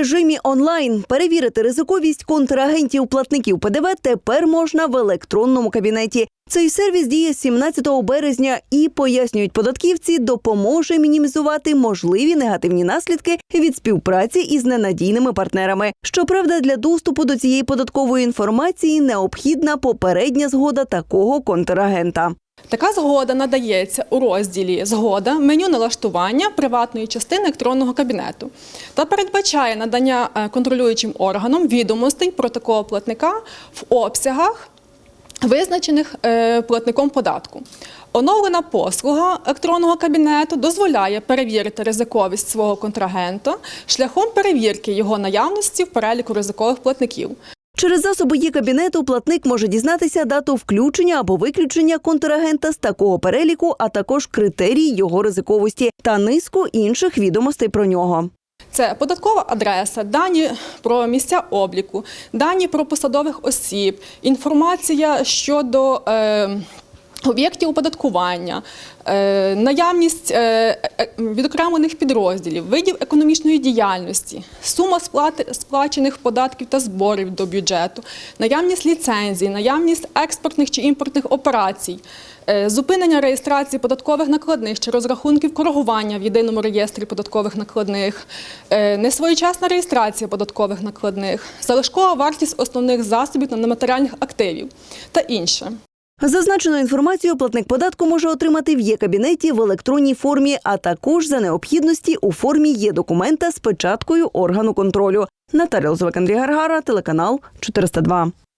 режимі онлайн перевірити ризиковість контрагентів платників ПДВ тепер можна в електронному кабінеті. Цей сервіс діє з 17 березня і пояснюють податківці, допоможе мінімізувати можливі негативні наслідки від співпраці із ненадійними партнерами. Щоправда, для доступу до цієї податкової інформації необхідна попередня згода такого контрагента. Така згода надається у розділі Згода меню налаштування приватної частини електронного кабінету та передбачає надання е, контролюючим органам відомостей про такого платника в обсягах, визначених е, платником податку. Оновлена послуга електронного кабінету дозволяє перевірити ризиковість свого контрагента шляхом перевірки його наявності в переліку ризикових платників. Через засоби її кабінету платник може дізнатися дату включення або виключення контрагента з такого переліку, а також критерії його ризиковості та низку інших відомостей про нього. Це податкова адреса, дані про місця обліку, дані про посадових осіб, інформація щодо е, об'єктів оподаткування, е, наявність е, е, відокремлених підрозділів, видів економічної діяльності, сума сплачених податків та зборів до бюджету, наявність ліцензій, наявність експортних чи імпортних операцій. Зупинення реєстрації податкових накладних чи розрахунків коригування в єдиному реєстрі податкових накладних, несвоєчасна реєстрація податкових накладних, залишкова вартість основних засобів та нематеріальних активів та інше. Зазначену інформацію платник податку може отримати в є-кабінеті в електронній формі, а також за необхідності у формі є документа з печаткою органу контролю. Наталя Лозовик, Андрій Гаргара, телеканал 402.